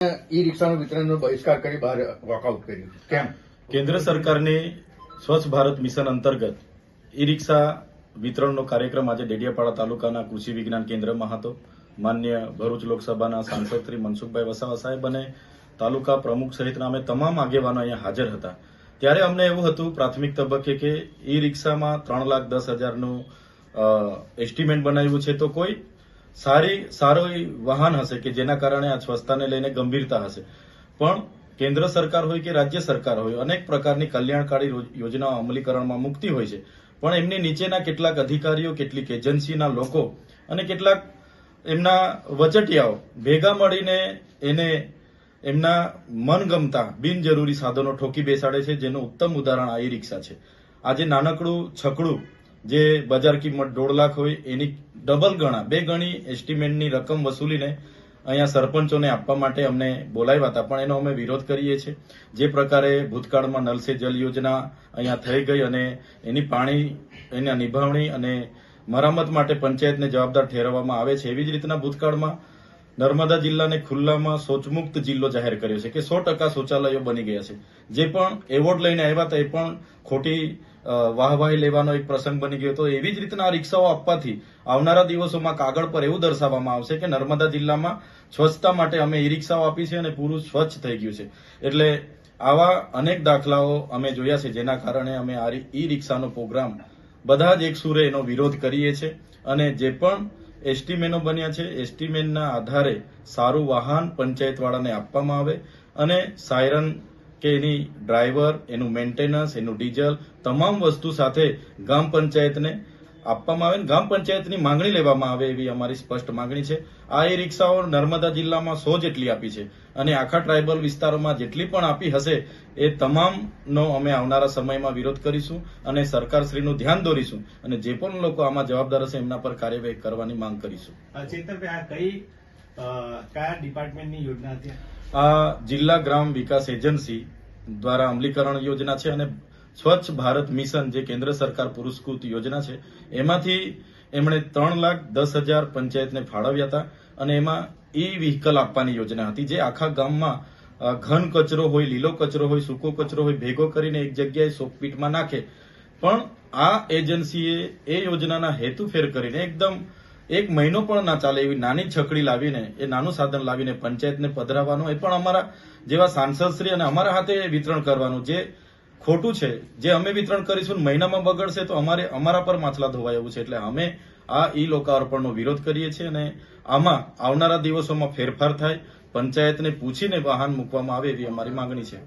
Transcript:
ઈ રિક્ષાનું વિતરણનો બહિષ્કાર કરી બહાર વોકઆઉટ કર્યું કેમ? કેન્દ્ર સરકારને સ્વચ્છ ભારત મિશન અંતર્ગત ઈ રિક્ષા વિતરણનો કાર્યક્રમ આજે ડેડિયાપાડા તાલુકાના કૃષિ વિજ્ઞાન કેન્દ્રમાં હતો. માન્ય ભરૂચ લોકસભાના સાંસદ શ્રી મનસુખભાઈ વસાવા સાહેબ અને તાલુકા પ્રમુખ સહિતના અમે તમામ આગેવાનો અહીંયા હાજર હતા. ત્યારે અમને એવું હતું, પ્રાથમિક તબક્કે કે ઈ રિક્ષામાં ત્રણ લાખ દસ હજારનું એસ્ટિમેટ બનાવ્યું છે તો કોઈ સારી સારો વાહન હશે કે જેના કારણે આ સ્વચ્છતાને લઈને ગંભીરતા હશે. પણ કેન્દ્ર સરકાર હોય કે રાજ્ય સરકાર હોય, અનેક પ્રકારની કલ્યાણકારી યોજનાઓ અમલીકરણમાં મૂકતી હોય છે. પણ એમની નીચેના કેટલાક અધિકારીઓ, કેટલીક એજન્સીના લોકો અને કેટલાક એમના વચટિયાઓ ભેગા મળીને એને એમના મનગમતા, બિનજરૂરી સાધનો ઠોકી બેસાડે છે, જેનું ઉત્તમ ઉદાહરણ આ ઈ રિક્ષા છે. આજે નાનકડું છકડું જે બજાર કિંમત દોઢ લાખ હોય, એની ડબલ ગણા, બે ગણી એસ્ટિમેટની રકમ વસૂલીને અહીંયા સરપંચોને આપવા માટે અમને બોલાવ્યા હતા. પણ એનો અમે વિરોધ કરીએ છીએ. જે પ્રકારે ભૂતકાળમાં નલ સે જલ યોજના અહીંયા થઈ ગઈ અને એની પાણી, એના નિભાવણી અને મરામત માટે પંચાયતને જવાબદાર ઠેરવવામાં આવે છે. એવી જ રીતના ભૂતકાળમાં નર્મદા જિલ્લાને ખુલ્લામાં શૌચમુક્ત જિલ્લો જાહેર કર્યો છે કે સો ટકા શૌચાલયો બની ગયા છે. જે પણ એવોર્ડ લઈને આવ્યા હતા, એ પણ ખોટી વાહવાહી લેવાનો એક પ્રસંગ બની ગયો હતો. એવી જ રીતના રિક્ષાઓ આપવાથી આવનારા દિવસોમાં કાગળ પર એવું દર્શાવવામાં આવશે કે નર્મદા જિલ્લામાં સ્વચ્છતા માટે અમે ઈ રિક્ષાઓ આપી છે અને પૂરું સ્વચ્છ થઈ ગયું છે. એટલે આવા અનેક દાખલાઓ અમે જોયા છે જેના કારણે અમે આ ઈ રિક્ષાનો પ્રોગ્રામ બધા જ એક સુરે એનો વિરોધ કરીએ છીએ અને જે પણ એસ્ટીમેનો બન્યા છે, એસ્ટીમેનના આધારે સારું વાહન પંચાયતવાળાને આપવામાં આવે અને સાયરન કે એની ડ્રાઈવર, એનું મેન્ટેનન્સ, એનું ડીઝલ, તમામ વસ્તુ સાથે ગામ પંચાયતને આપવામાં આવે ગામ પંચાયતની માંગણી લેવામાં આવે એવી અમારી સ્પષ્ટ માંગણી છે. આ એ રિક્ષાઓ નર્મદા જિલ્લામાં સો જેટલી આપી છે અને આખા ટ્રાઇબલ વિસ્તારોમાં જેટલી પણ આપી હશે એ તમામનો અમે આવનારા સમયમાં વિરોધ કરીશું અને સરકારશ્રીનું ધ્યાન દોરીશું અને જે પણ લોકો આમાં જવાબદાર હશે એમના પર કાર્યવાહી કરવાની માંગ કરીશું. ચેતનભાઈ, આ કઈ કયા ડિપાર્ટમેન્ટની યોજના હતી? આ જિલ્લા ગ્રામ વિકાસ એજન્સી દ્વારા અમલીકરણ યોજના છે અને સ્વચ્છ ભારત મિશન જે કેન્દ્ર સરકાર પુરસ્કૃત યોજના છે, એમાંથી એમણે ત્રણ લાખ દસ હજાર પંચાયતને ફાળવ્યા હતા અને એમાં ઈ વ્હીકલ આપવાની યોજના હતી જે આખા ગામમાં ઘન કચરો હોય, લીલો કચરો હોય, સૂકો કચરો હોય, ભેગો કરીને એક જગ્યાએ સોકપીટમાં નાખે. પણ આ એજન્સીએ એ યોજનાના હેતુ ફેર કરીને એકદમ એક મહિનો પણ ના ચાલે એવી નાની છકડી લાવીને, એ નાનું સાધન લાવીને પંચાયતને પધરાવવાનું, એ પણ અમારા જેવા સાંસદશ્રી અને અમારા હાથે વિતરણ કરવાનું. જે ખોટું છે, જે અમે વિતરણ કરીશું મહિનામાં બગડશે તો અમારે, અમારા પર માછલા ધોવાય એવું છે. એટલે અમે આ ઈ લોકાર્પણનો વિરોધ કરીએ છીએ અને આમાં આવનારા દિવસોમાં ફેરફાર થાય, પંચાયતને પૂછીને વાહન મૂકવામાં આવે એવી અમારી માંગણી છે.